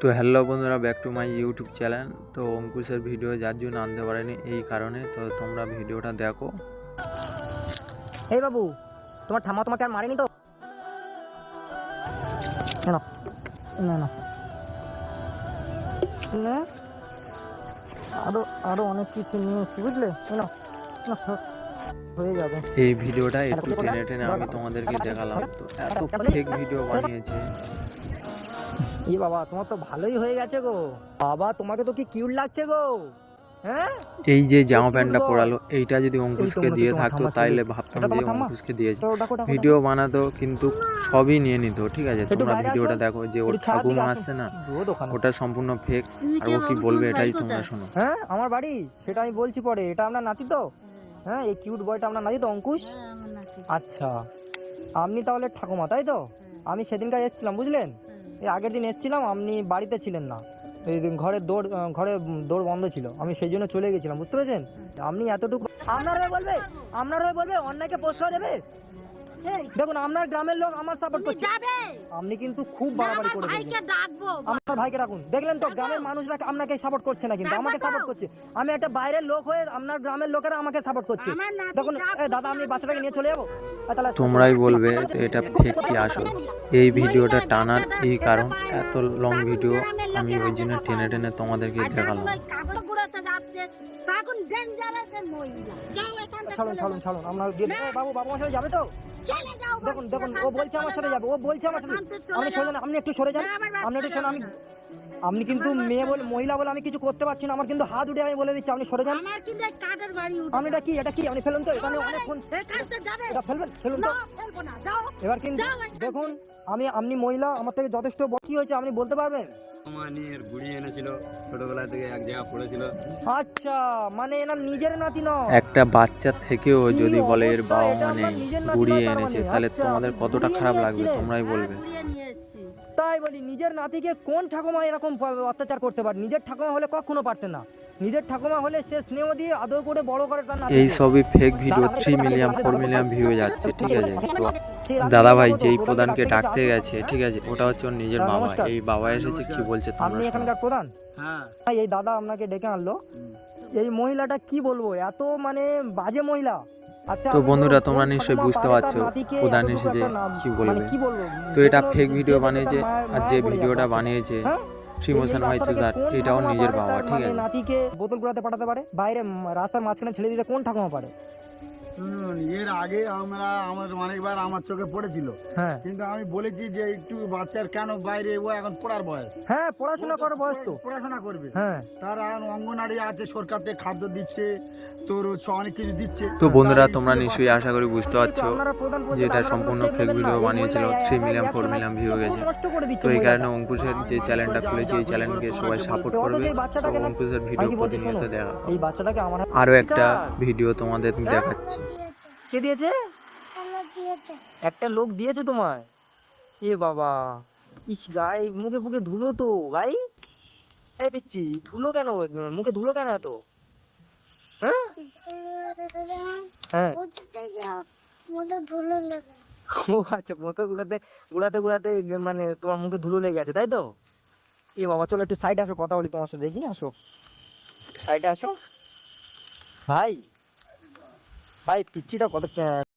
তো হ্যালো বন্ধুরা back to my YouTube channel তো অঙ্কুশের ভিডিও যার জন্য আনতে পারেনি এই কারণে তো তোমরা ভিডিওটা দেখো। এই বাবু তোমার ঠাম্মা তোমাকে আর মারেনি তো? না না না। না। আরও আরও অনেক কিছু নিয়ে এসছি বুঝলে? না না হয়ে যাবে। এই ভিডিওটা একটু টেনে টেনে আমি তোমাদেরকে দেখালাম। তো এত ফেক ভিডিও বানিয়েছে। ই বাবা তোমার তো ভালোই হয়ে গেছে গো। বাবা তোমাকে তো কি কিউট লাগছে গো? হ্যাঁ? এই যে জামা প্যান্টটা পরালো এইটা যদি অঙ্কুশকে দিয়ে থাকতো তাইলে ভাবতাম যে অঙ্কুশকে দিয়েছে ভিডিও বানাতো কিন্তু সবই নিয়ে নিত ঠিক আছে? তোমরা ভিডিওটা দেখো যে ওর ঠাকুমা আসছে না ওটা সম্পূর্ণ ফেক আর ও কি বলবে এটাই তোমরা শোনো। হ্যাঁ আমার বাড়ি? সেটা আমি বলছি পরে। এটা আপনার নাতি তো? হ্যাঁ। এই কিউট বয়টা আপনার নাতি তো অঙ্কুশ? আচ্ছা। আপনি তাহলে ঠাকুমা তাই তো? আমি সেদিনকার এসেছিলাম বুঝলেন? এই আগের দিন এসেছিলাম, আপনি বাড়িতে ছিলেন না। এই ঘরের দৌড় ঘরে দৌড় বন্ধ ছিল। আমি সেই জন্য চলে গেছিলাম, বুঝতে পেরেছেন? আপনি এতটুকু আপনারা বলবে, আপনার বলবে, অন্যায়কে প্রশ্রয় দেবে? দেখুন আপনার গ্রামের লোক আমার সাপোর্ট করছে। যাবে? আপনি কিন্তু খুব বাড়াবাড়ি আমার করে ভাইকে ডাকবো। আমার ভাইকে রাখুন দেখলেন তো গ্রামের মানুষরা আপনাকে সাপোর্ট করছে না কিন্তু আমাকে সাপোর্ট করছে। আমি একটা বাইরের লোক হয়ে আপনার গ্রামের লোকেরা আমাকে সাপোর্ট করছে। দেখুন দাদা আমি বাচ্চাটাকে নিয়ে চলে যাব? তাহলে তোমরাই বলবে এটা ফেক কি আসল? এই ভিডিওটা টানার এই কারণ? এত লং ভিডিও আমি ওই জন্য টেনে টেনে তোমাদেরকে দেখালাম। তখন ডেঞ্জারাস মহিলা। যাও এখান থেকে ছাড়ুন চলে ছাড়ুন। ছাড়ুন আপনার বাবু বাবু আমার সাথে যাবে তো? চলে যাও দেখুন দেখুন ও বলছে আমার সাথে যাবে ও বলছে আমার সাথে আপনি সরে যান আপনি একটু সরে যান। আপনি একটু বাচ্চা আমি আপনি কিন্তু মেয়ে বলে মহিলা বলে আমি কিছু করতে পারছি না আমার কিন্তু হাত উঠে আমি বলে দিচ্ছি আপনি সরে যান। আমার কিন্তু কাঠের বাড়ি উঠে আমি এটা কি এটা কি আপনি ফেলুন তো অনেকক্ষণ এখান থেকে যাবে। এটা ফেলবেন ফেলুন তো। ফেলব না যাও। এবার কিন্তু দেখুন আমি আপনি মহিলা আমার থেকে যথেষ্ট বড় কি হয়েছে আপনি বলতে পারবেন? আমার নিয়ে বুড়ি এনেছিল ছোটবেলা থেকে এক জায়গা পড়েছিল। আচ্ছা মানে এনার নিজের নাতি নয়। একটা বাচ্চা থেকেও যদি বলে এর বাবা মানে গুড়িয়ে এনেছে মানে। তাহলে আচ্ছা, তোমাদের কতটা খারাপ লাগবে তোমরাই বলবে। হ্যাঁ, এসেছি। তাই বলি নিজের নাতিকে কোন ঠাকুমা এরকম অত্যাচার করতে পারে? নিজের ঠাকুমা হলে কখনো পারতে না। নিজের ঠাকুমা হলে সে স্নেহ দিয়ে আদর করে বড় করে তার এই সবই fake video three million four million view যাচ্ছে ঠিক আছে? তো দাদা ভাই যেই প্রধানকে ডাকতে গেছে ঠিক আছে? ওটা হচ্ছে ওর নিজের বাবা। এই বাবা এসেছে কি বলছে তোমরা এখানকার প্রধান? হ্যাঁ। এই দাদা আপনাকে ডেকে আনলো। এই মহিলাটা কি বলব? এত মানে বাজে মহিলা। আচ্ছা তো বন্ধুরা, তোমরা নিশ্চয়ই বুঝতে পারছ প্রধান একটা নাম- কি মানে বলবে। বলব? তো এটা ফেক ভিডিও বানিয়েছে আর যে ভিডিওটা বানিয়েছে হ্যাঁ? শ্রীমোশন ভাই তুষার এটাও নিজের বাবা ঠিক মানে আছে। নাতিকে বোতল কুড়াতে পাঠাতে পারে বাইরে রাস্তার মাঝখানে ছেড়ে দিতে কোন ঠাকুমা পারে? শুনুন এর আগে আমরা আমার অনেকবার আমার চোখে পড়েছিল। হ্যাঁ। কিন্তু আমি বলেছি যে একটু বাচ্চার কেন বাইরে ও এখন পড়ার বয়স। হ্যাঁ পড়াশোনা করার বয়স তো। পড়াশোনা করবে। হ্যাঁ। তার এখন অঙ্গনারী আছে সরকার থেকে খাদ্য দিচ্ছে তোর হচ্ছে অনেক কিছু দিচ্ছে। তো বন্ধুরা তোমরা নিশ্চয়ই আশা করি বুঝতে পারছ আপনারা প্রধান যে এটা সম্পূর্ণ ফেক ভিডিও বানিয়েছিল three million four million view গেছে। তো এই কারণে অঙ্কুশের যে চ্যানেলটা খুলেছে এই চ্যানেলকে সবাই সাপোর্ট করবে। তো অঙ্কুশের ভিডিও প্রতিনিয়ত দেখা এই বাচ্চাটাকে আমার আরও একটা ভিডিও তোমাদের দেখাচ্ছি। কে দিয়েছে? একটা লোক দিয়েছে তোমায়? এ বাবা ইস গাই মুখে মুখে ধুলো তো গাই এই পিচ্ছি ধুলো কেন? মুখে ধুলো কেন এত? হ্যাঁ? হ্যাঁ। ও আচ্ছা মুখে গুলাতে গুলাতে গুলাতে মানে তোমার মুখে ধুলো লেগে গেছে তাই তো? এ বাবা চলো একটু সাইডে আসো কথা বলি তোমার সাথে দেখি আসো? সাইডে আসো। ভাই ভাই পিচ্ছিটা কত?